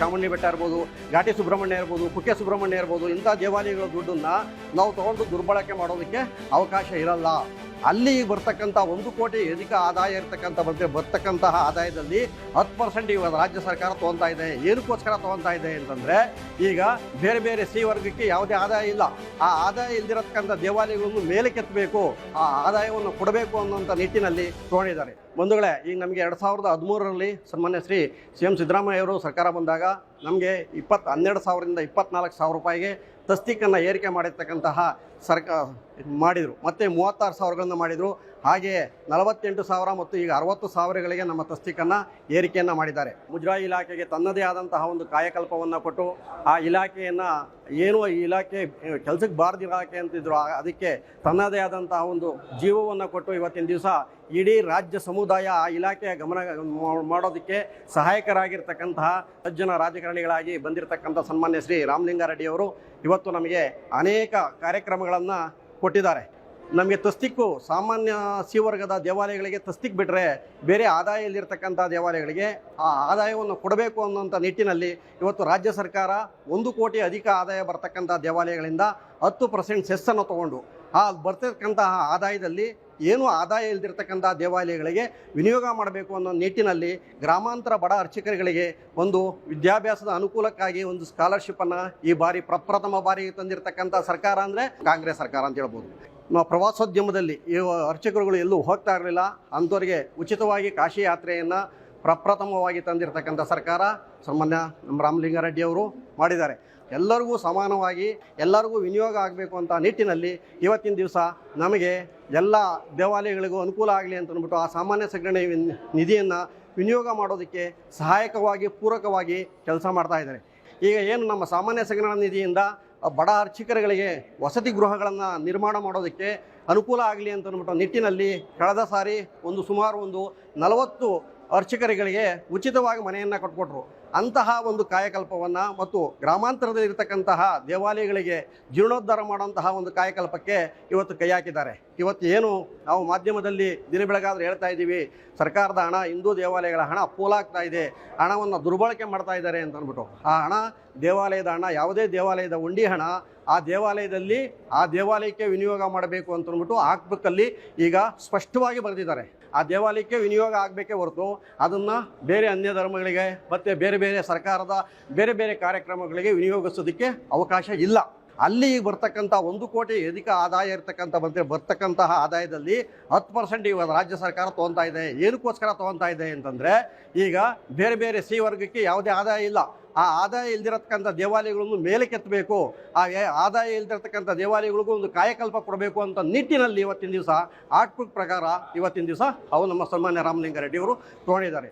ಚಾಮುಂಡಿ ಬೆಟ್ಟ ಇರ್ಬೋದು, ಘಾಟಿ ಸುಬ್ರಹ್ಮಣ್ಯ ಇರ್ಬೋದು, ಕುಕ್ಕೆ ಸುಬ್ರಹ್ಮಣ್ಯ ಇರ್ಬೋದು, ಇಂಥ ದೇವಾಲಯಗಳ ದುಡ್ಡನ್ನು ನಾವು ತೊಗೊಂಡು ದುರ್ಬಳಕೆ ಮಾಡೋದಕ್ಕೆ ಅವಕಾಶ ಇರಲ್ಲ. ಅಲ್ಲಿ ಬರ್ತಕ್ಕಂಥ ಒಂದು ಕೋಟಿ ಅಧಿಕ ಆದಾಯ ಇರತಕ್ಕಂಥ ಬಗ್ಗೆ ಬರ್ತಕ್ಕಂತಹ ಆದಾಯದಲ್ಲಿ ಹತ್ತು ಪರ್ಸೆಂಟ್ ಇವಾಗ ರಾಜ್ಯ ಸರ್ಕಾರ ತೊಗೊತಾ ಇದೆ. ಏನಕ್ಕೋಸ್ಕರ ತೊಗೊತಾ ಇದೆ ಅಂತಂದರೆ ಈಗ ಬೇರೆ ಬೇರೆ ಸಿ ವರ್ಗಕ್ಕೆ ಯಾವುದೇ ಆದಾಯ ಇಲ್ಲ. ಆ ಆದಾಯ ಇಲ್ದಿರತಕ್ಕಂಥ ದೇವಾಲಯಗಳನ್ನು ಮೇಲೆ ಕೆತ್ತಬೇಕು ಆ ಆದಾಯವನ್ನು ಕೊಡಬೇಕು ಅನ್ನುವಂಥ ನಿಟ್ಟಿನಲ್ಲಿ ತೊಗೊಂಡಿದ್ದಾರೆ ಬಂಧುಗಳೇ, ಈಗ ನಮಗೆ ಎರಡು ಸಾವಿರದ ಹದಿಮೂರರಲ್ಲಿ ಸನ್ಮಾನ್ಯ ಶ್ರೀ ಸಿ ಎಂ ಸಿದ್ದರಾಮಯ್ಯ ಅವರು ಸರ್ಕಾರ ಬಂದಾಗ ನಮಗೆ ಇಪ್ಪತ್ತು, ಹನ್ನೆರಡು ಸಾವಿರದಿಂದ ಇಪ್ಪತ್ನಾಲ್ಕು ಸಾವಿರ ರೂಪಾಯಿಗೆ ತಸ್ತಿಕನ್ನು ಏರಿಕೆ ಮಾಡಿರ್ತಕ್ಕಂತಹ ಸರ್ಕಾರ ಮಾಡಿದರು. ಮತ್ತು ಮೂವತ್ತಾರು ಸಾವಿರಗಳನ್ನು ಮಾಡಿದರು. ಹಾಗೆಯೇ ನಲವತ್ತೆಂಟು ಸಾವಿರ ಮತ್ತು ಈಗ ಅರವತ್ತು ಸಾವಿರಗಳಿಗೆ ನಮ್ಮ ತಸ್ತಿಕನ್ನು ಏರಿಕೆಯನ್ನು ಮಾಡಿದ್ದಾರೆ. ಮುಜರಾಯಿ ಇಲಾಖೆಗೆ ತನ್ನದೇ ಆದಂತಹ ಒಂದು ಕಾಯಕಲ್ಪವನ್ನು ಕೊಟ್ಟು ಆ ಇಲಾಖೆಯನ್ನು ಏನು ಈ ಇಲಾಖೆ ಕೆಲಸಕ್ಕೆ ಬಾರ್ದು ಇಲಾಖೆ ಅಂತಿದ್ರು ಅದಕ್ಕೆ ತನ್ನದೇ ಆದಂತಹ ಒಂದು ಜೀವವನ್ನು ಕೊಟ್ಟು ಇವತ್ತಿನ ದಿವಸ ಇಡೀ ರಾಜ್ಯ ಸಮುದಾಯ ಆ ಇಲಾಖೆಯ ಗಮನ ಮಾಡೋದಕ್ಕೆ ಸಹಾಯಕರಾಗಿರ್ತಕ್ಕಂತಹ ಸಜ್ಜನ ರಾಜಕಾರಣಿಗಳಾಗಿ ಬಂದಿರತಕ್ಕಂಥ ಸನ್ಮಾನ್ಯ ಶ್ರೀ ರಾಮಲಿಂಗಾರೆಡ್ಡಿಯವರು ಇವತ್ತು ನಮಗೆ ಅನೇಕ ಕಾರ್ಯಕ್ರಮಗಳನ್ನು ಕೊಟ್ಟಿದ್ದಾರೆ. ನಮಗೆ ತಸ್ತಿಕ್ಕು, ಸಾಮಾನ್ಯ ಸಿ ವರ್ಗದ ದೇವಾಲಯಗಳಿಗೆ ತಸ್ತಿಕ್ ಬಿಟ್ಟರೆ ಬೇರೆ ಆದಾಯ ಇಲ್ಲಿರ್ತಕ್ಕಂಥ ದೇವಾಲಯಗಳಿಗೆ ಆ ಆದಾಯವನ್ನು ಕೊಡಬೇಕು ಅನ್ನೋಂಥ ನಿಟ್ಟಿನಲ್ಲಿ ಇವತ್ತು ರಾಜ್ಯ ಸರ್ಕಾರ ಒಂದು ಕೋಟಿ ಅಧಿಕ ಆದಾಯ ಬರ್ತಕ್ಕಂಥ ದೇವಾಲಯಗಳಿಂದ ಹತ್ತು ಪರ್ಸೆಂಟ್ ಸೆಸ್ಸನ್ನು ತಗೊಂಡು, ಆ ಬರ್ತಕ್ಕಂತಹ ಆದಾಯದಲ್ಲಿ ಏನು ಆದಾಯ ಇಲ್ದಿರ್ತಕ್ಕಂಥ ದೇವಾಲಯಗಳಿಗೆ ವಿನಿಯೋಗ ಮಾಡಬೇಕು ಅನ್ನೋ ನಿಟ್ಟಿನಲ್ಲಿ ಗ್ರಾಮಾಂತರ ಬಡ ಅರ್ಚಕರುಗಳಿಗೆ ಒಂದು ವಿದ್ಯಾಭ್ಯಾಸದ ಅನುಕೂಲಕ್ಕಾಗಿ ಒಂದು ಸ್ಕಾಲರ್ಶಿಪ್ಪನ್ನು ಈ ಬಾರಿ ಪ್ರಪ್ರಥಮ ಬಾರಿ ತಂದಿರತಕ್ಕಂಥ ಸರ್ಕಾರ ಅಂದರೆ ಕಾಂಗ್ರೆಸ್ ಸರ್ಕಾರ ಅಂತ ಹೇಳ್ಬೋದು. ಪ್ರವಾಸೋದ್ಯಮದಲ್ಲಿ ಈ ಅರ್ಚಕರುಗಳು ಎಲ್ಲೂ ಹೋಗ್ತಾ ಇರಲಿಲ್ಲ. ಅಂಥವರಿಗೆ ಉಚಿತವಾಗಿ ಕಾಶಿ ಯಾತ್ರೆಯನ್ನು ಪ್ರಪ್ರಥಮವಾಗಿ ತಂದಿರತಕ್ಕಂಥ ಸರ್ಕಾರ ಸಾಮಾನ್ಯ ನಮ್ಮ ರಾಮಲಿಂಗಾರೆಡ್ಡಿ ಅವರು ಮಾಡಿದ್ದಾರೆ. ಎಲ್ಲರಿಗೂ ಸಮಾನವಾಗಿ, ಎಲ್ಲರಿಗೂ ವಿನಿಯೋಗ ಆಗಬೇಕು ಅಂತ ನಿಟ್ಟಿನಲ್ಲಿ ಇವತ್ತಿನ ದಿವಸ ನಮಗೆ ಎಲ್ಲ ದೇವಾಲಯಗಳಿಗೂ ಅನುಕೂಲ ಆಗಲಿ ಅಂತ ಅಂದ್ಬಿಟ್ಟು ಆ ಸಾಮಾನ್ಯ ಸಂಗ್ರಹಣೆ ನಿಧಿಯನ್ನು ವಿನಿಯೋಗ ಮಾಡೋದಕ್ಕೆ ಸಹಾಯಕವಾಗಿ, ಪೂರಕವಾಗಿ ಕೆಲಸ ಮಾಡ್ತಾ ಇದ್ದಾರೆ. ಈಗ ಏನು ನಮ್ಮ ಸಾಮಾನ್ಯ ಸಂಗ್ರಹಣಾ ನಿಧಿಯಿಂದ ಬಡ ಅರ್ಚಕರುಗಳಿಗೆ ವಸತಿ ಗೃಹಗಳನ್ನು ನಿರ್ಮಾಣ ಮಾಡೋದಕ್ಕೆ ಅನುಕೂಲ ಆಗಲಿ ಅಂತ ಅಂದ್ಬಿಟ್ಟು ನಿಟ್ಟಿನಲ್ಲಿ ಕಳೆದ ಸಾರಿ ಒಂದು ಸುಮಾರು ಒಂದು ನಲವತ್ತು ಅರ್ಚಕರುಗಳಿಗೆ ಉಚಿತವಾಗಿ ಮನೆಯನ್ನು ಕಟ್ಕೊಟ್ರು. ಅಂತಹ ಒಂದು ಕಾಯಕಲ್ಪವನ್ನು ಮತ್ತು ಗ್ರಾಮಾಂತರದಲ್ಲಿ ಇರತಕ್ಕಂತಹ ದೇವಾಲಯಗಳಿಗೆ ಜೀರ್ಣೋದ್ಧಾರ ಮಾಡುವಂತಹ ಒಂದು ಕಾಯಕಲ್ಪಕ್ಕೆ ಇವತ್ತು ಕೈ ಹಾಕಿದ್ದಾರೆ. ಇವತ್ತು ಏನು ನಾವು ಮಾಧ್ಯಮದಲ್ಲಿ ದಿನ ಬೆಳಗಾದ್ರೆ ಹೇಳ್ತಾ ಇದ್ದೀವಿ, ಸರ್ಕಾರದ ಹಣ, ಹಿಂದೂ ದೇವಾಲಯಗಳ ಹಣ ಪೋಲಾಗ್ತಾ ಇದೆ, ಹಣವನ್ನು ದುರ್ಬಳಕೆ ಮಾಡ್ತಾ ಇದ್ದಾರೆ ಅಂತ ಅಂದ್ಬಿಟ್ಟು. ಆ ಹಣ, ದೇವಾಲಯದ ಹಣ, ಯಾವುದೇ ದೇವಾಲಯದ ಉಂಡಿ ಹಣ, ಆ ದೇವಾಲಯದಲ್ಲಿ ಆ ದೇವಾಲಯಕ್ಕೆ ವಿನಿಯೋಗ ಮಾಡಬೇಕು ಅಂತ ಅಂದ್ಬಿಟ್ಟು ಆಗ್ಬೇಕಲ್ಲಿ ಈಗ ಸ್ಪಷ್ಟವಾಗಿ ಬರೆದಿದ್ದಾರೆ. ಆ ದೇವಾಲಯಕ್ಕೆ ವಿನಿಯೋಗ ಆಗಬೇಕೇ ಹೊರತು ಅದನ್ನು ಬೇರೆ ಅನ್ಯ ಧರ್ಮಗಳಿಗೆ ಮತ್ತು ಬೇರೆ ಬೇರೆ ಬೇರೆ ಸರ್ಕಾರದ ಬೇರೆ ಬೇರೆ ಕಾರ್ಯಕ್ರಮಗಳಿಗೆ ವಿನಿಯೋಗಿಸೋದಕ್ಕೆ ಅವಕಾಶ ಇಲ್ಲ. ಅಲ್ಲಿ ಬರ್ತಕ್ಕಂಥ ಒಂದು ಕೋಟಿ ಅಧಿಕ ಆದಾಯ ಇರ್ತಕ್ಕಂಥ ಬಂದರೆ ಬರ್ತಕ್ಕಂತಹ ಆದಾಯದಲ್ಲಿ ಹತ್ತು ಪರ್ಸೆಂಟ್ ಇವಾಗ ರಾಜ್ಯ ಸರ್ಕಾರ ತೊಗೊತಾ ಇದೆ. ಏನಕ್ಕೋಸ್ಕರ ತೊಗೊತಾ ಇದೆ ಅಂತಂದರೆ ಈಗ ಬೇರೆ ಬೇರೆ ಸಿ ವರ್ಗಕ್ಕೆ ಯಾವುದೇ ಆದಾಯ ಇಲ್ಲ. ಆ ಆದಾಯ ಇಲ್ದಿರತಕ್ಕಂಥ ದೇವಾಲಯಗಳನ್ನು ಮೇಲೆ ಕೆತ್ತಬೇಕು. ಆ ಆದಾಯ ಇಲ್ದಿರತಕ್ಕಂಥ ದೇವಾಲಯಗಳಿಗೂ ಒಂದು ಕಾಯಕಲ್ಪ ಕೊಡಬೇಕು ಅಂತ ನಿಟ್ಟಿನಲ್ಲಿ ಇವತ್ತಿನ ದಿವಸ ಆಟ್ಪುಟ್ ಪ್ರಕಾರ ಇವತ್ತಿನ ದಿವಸ ಅವು ನಮ್ಮ ಸನ್ಮಾನ್ಯ ರಾಮಲಿಂಗಾರೆಡ್ಡಿಯವರು ತೊಗೊಂಡಿದ್ದಾರೆ